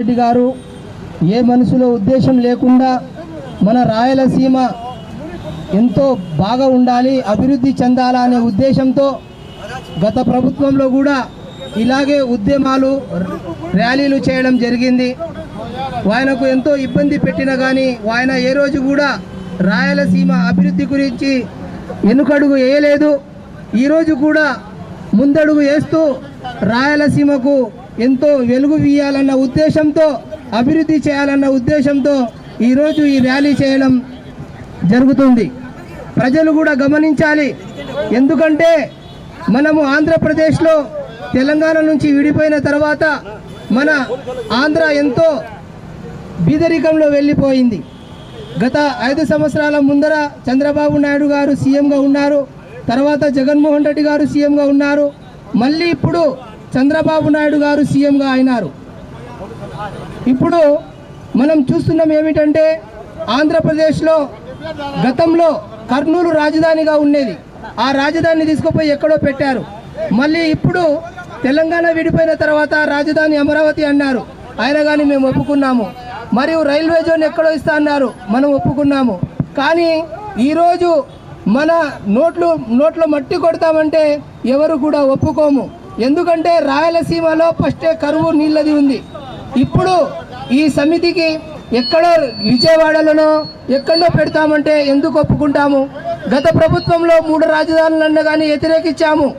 రెడ్డి గారు ఏ మనసులో ఉద్దేశం లేకుండా మన రాయలసీమ ఎంతో బాగా ఉండాలి అభివృద్ధి చెందాలా అనే ఉద్దేశంతో గత ప్రభుత్వంలో కూడా ఇలాగే ఉద్యమాలు ర్యాలీలు చేయడం జరిగింది. ఆయనకు ఎంతో ఇబ్బంది పెట్టినా కానీ ఆయన ఏ రోజు కూడా రాయలసీమ అభివృద్ధి గురించి వెనుకడుగు వేయలేదు. ఈరోజు కూడా ముందడుగు వేస్తూ రాయలసీమకు ఎంతో వెలుగు వీయాలన్న ఉద్దేశంతో అభివృద్ధి చేయాలన్న ఉద్దేశంతో ఈరోజు ఈ ర్యాలీ చేయడం జరుగుతుంది. ప్రజలు కూడా గమనించాలి. ఎందుకంటే మనము ఆంధ్రప్రదేశ్లో తెలంగాణ నుంచి విడిపోయిన తర్వాత మన ఆంధ్ర ఎంతో బీదరికంలో వెళ్ళిపోయింది. గత ఐదు సంవత్సరాల ముందర చంద్రబాబు నాయుడు గారు సీఎంగా ఉన్నారు. తర్వాత జగన్మోహన్ రెడ్డి గారు సీఎంగా ఉన్నారు. మళ్ళీ ఇప్పుడు చంద్రబాబు నాయుడు గారు సీఎంగా అయినారు. ఇప్పుడు మనం చూస్తున్నాం ఏమిటంటే ఆంధ్రప్రదేశ్లో గతంలో కర్నూలు రాజధానిగా ఉండేది. ఆ రాజధానిని తీసుకుపోయి ఎక్కడో పెట్టారు. మళ్ళీ ఇప్పుడు తెలంగాణ విడిపోయిన తర్వాత రాజధాని అమరావతి అన్నారు. ఆయన కానీ మేము ఒప్పుకున్నాము. మరియు రైల్వే జోన్ ఎక్కడో ఇస్తా అన్నారు. మనం ఒప్పుకున్నాము. కానీ ఈరోజు మన నోట్లు నోట్లో మట్టి కొడతామంటే ఎవరు కూడా ఒప్పుకోము. ఎందుకంటే రాయలసీమలో ఫస్టే కరువు నీళ్ళది ఉంది. ఇప్పుడు ఈ సమితికి ఎక్కడో విజయవాడలోనో ఎక్కడో పెడతామంటే ఎందుకు ఒప్పుకుంటాము? గత ప్రభుత్వంలో మూడు రాజధానులన్న కానీ వ్యతిరేకించాము.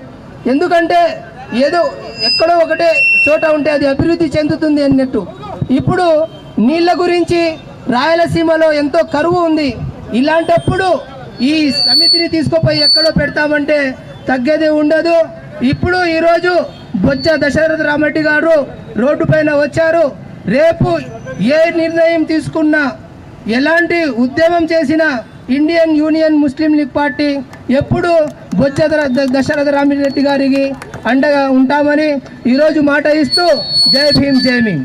ఎందుకంటే ఏదో ఎక్కడో ఒకటే చోట ఉంటే అది అభివృద్ధి చెందుతుంది అన్నట్టు. ఇప్పుడు నీళ్ళ గురించి రాయలసీమలో ఎంతో కరువు ఉంది. ఇలాంటప్పుడు ఈ సమితిని తీసుకుపోయి ఎక్కడో పెడతామంటే తగ్గేది ఉండదు. ఇప్పుడు ఈరోజు బొజ్జ దశరథ రామరెడ్డి గారు రోడ్డు పైన వచ్చారు. రేపు ఏ నిర్ణయం తీసుకున్నా ఎలాంటి ఉద్యమం చేసినా Indian Union Muslim League party ఎప్పుడు బొజ్జ దశరథ రామిరెడ్డి గారికి అండగా ఉంటామని ఈరోజు మాట ఇస్తూ జై భీమ్ జై భీమ్.